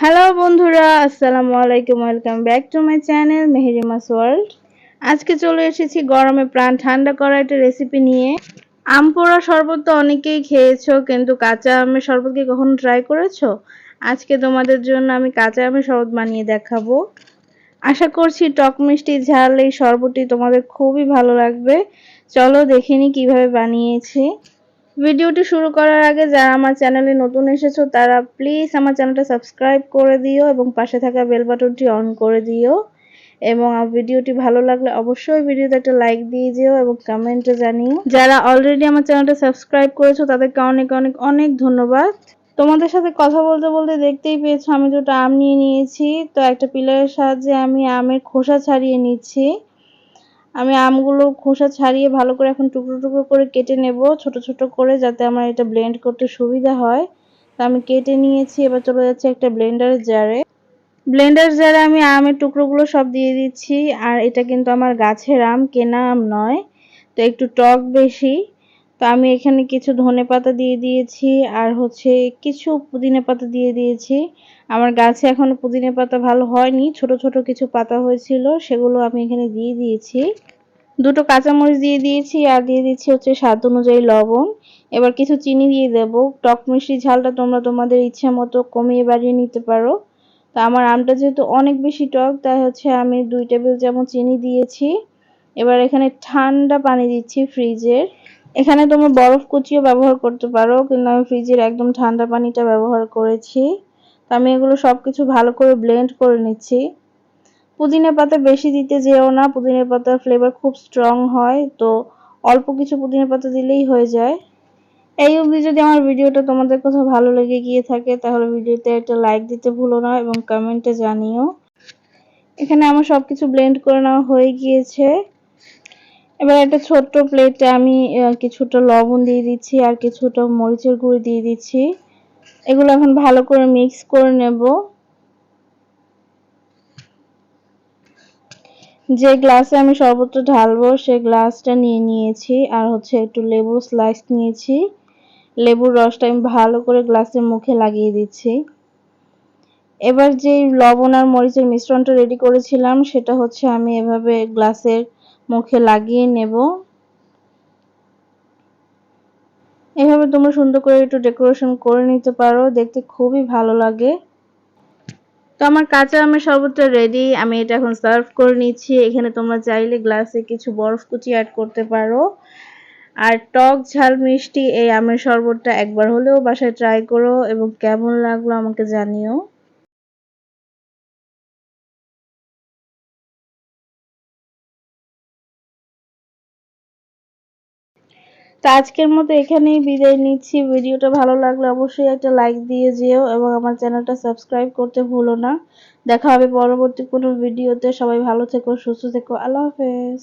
Hello বন্ধুরা, আসসালামু আলাইকুম welcome back to my channel Meherimas world আজকে চলে এসেছি গরমে প্রাণ ঠান্ডা করা একটা রেসিপি নিয়ে। আম পোড়া শরবত তো অনেকেই খেয়েছো, কিন্তু কাঁচা আমের শরবত কি কখনো ট্রাই করেছ? আজকে তোমাদের জন্য আমি কাঁচা আমের শরবত বানিয়ে দেখাবো। আশা করছি টক মিষ্টি ঝাল এই শরবতটি তোমাদের খুবই ভালো লাগবে। চলো দেখিনি কীভাবে বানিয়েছি। ভিডিওটি শুরু করার আগে যারা আমার চ্যানেলে নতুন এসেছ, তারা প্লিজ আমার চ্যানেলটা সাবস্ক্রাইব করে দিও এবং পাশে থাকা বেল বাটনটি অন করে দিও। এবং ভিডিওটি ভালো লাগলে অবশ্যই ভিডিওতে একটা লাইক দিয়ে দিও এবং কমেন্টে জানিও। যারা অলরেডি আমার চ্যানেলটা সাবস্ক্রাইব করেছ, তাদেরকে অনেক অনেক অনেক ধন্যবাদ। তোমাদের সাথে কথা বলতে বলতে দেখতেই পেয়েছ আমি দুটো আম নিয়ে নিয়েছি। তো একটা পিলারের সাহায্যে আমি আমের খোসা ছাড়িয়ে নিচ্ছি। আমি আমগুলো খোসা ছাড়িয়ে ভালো করে এখন টুকরো টুকরো করে কেটে নেব, ছোট ছোট করে যাতে আমার এটা ব্লেন্ড করতে সুবিধা হয়। তা আমি কেটে নিয়েছি, এবার চলে যাচ্ছে একটা ব্লেন্ডারের জারে ব্লেন্ডার জারে আমি আমের টুকরোগুলো সব দিয়ে দিচ্ছি, আর এটা কিন্তু আমার গাছের আম, কেনা আম নয়, তো একটু টক বেশি। তো আমি এখানে কিছু ধনে পাতা দিয়ে দিয়েছি, আর হচ্ছে কিছু পুদিনা পাতা দিয়ে দিয়েছি। আমার গাছে এখনও পুদিনা পাতা ভালো হয়নি, ছোট ছোট কিছু পাতা হয়েছিল, সেগুলো আমি এখানে দিয়ে দিয়েছি। দুটো কাঁচামরিচ দিয়ে দিয়েছি, আর দিয়ে দিচ্ছি হচ্ছে স্বাদ অনুযায়ী লবণ। এবার কিছু চিনি দিয়ে দেব। টক মিষ্টি ঝালটা তোমরা তোমাদের ইচ্ছা মতো কমিয়ে বাড়িয়ে নিতে পারো। তা আমার আমটা যেহেতু অনেক বেশি টক, তাই হচ্ছে আমি দুই টেবিল চামচ চিনি দিয়েছি। এবার এখানে ঠান্ডা পানি দিচ্ছি ফ্রিজের। এখানে তোমরা বরফ কুচিও ব্যবহার করতে পারো, কিন্তু আমি ফ্রিজের একদম ঠান্ডা পানিটা ব্যবহার করেছি। তো আমি এগুলো সব কিছু ভালো করে ব্লেন্ড করে নিচ্ছি। পুদিনা পাতা বেশি দিতে যেও না। পুদিনা পাতার ফ্লেভার খুব স্ট্রং হয়, তো অল্প কিছু পুদিনা পাতা দিলেই হয়ে যায়। এই অবধি যদি আমার ভিডিওটা তোমাদের কোথাও ভালো লেগে গিয়ে থাকে, তাহলে ভিডিওতে একটা লাইক দিতে ভুলো না এবং কমেন্টে জানিও। এখানে আমার সব কিছু ব্লেন্ড করে নেওয়া হয়ে গিয়েছে। এবার একটা ছোট্ট প্লেটে আমি কিছুটা লবণ দিয়ে দিচ্ছি আর কিছুটা মরিচের গুঁড়ি দিয়ে দিচ্ছি। এগুলো এখন ভালো করে মিক্স করে নেব। যে গ্লাসে আমি শরবতটা ঢালবো, সে গ্লাসটা নিয়ে নিয়েছি আর হচ্ছে একটু লেবুর স্লাইস নিয়েছি। লেবুর রসটা আমি ভালো করে গ্লাসের মুখে লাগিয়ে দিচ্ছি। এবার যে লবণ আর মরিচের মিশ্রণটা রেডি করেছিলাম, সেটা হচ্ছে আমি এভাবে গ্লাসের মুখে লাগিয়ে নেব। এভাবে তোমরা সুন্দর করে একটু ডেকোরেশন করে নিতে পারো, দেখতে খুবই ভালো লাগে। তো আমার কাঁচা আমের শরবতটা রেডি আমি এটা এখন সার্ভ করে নিচ্ছি। এখানে তোমরা চাইলে গ্লাসে কিছু বরফ কুচি অ্যাড করতে পারো। আর টক ঝাল মিষ্টি এই আমের শরবতটা একবার হলেও বাসায় ট্রাই করো এবং কেমন লাগল আমাকে জানিও। তো আজকের মতো এখানেই বিদায় নিচ্ছি। ভিডিওটা ভালো লাগলে অবশ্যই একটা লাইক দিয়ে যেও এবং আমার চ্যানেলটা সাবস্ক্রাইব করতে ভুলো না। দেখা হবে পরবর্তী কোনো ভিডিওতে। সবাই ভালো থেকো, সুস্থ থেকো। আল্লাহ হাফেজ।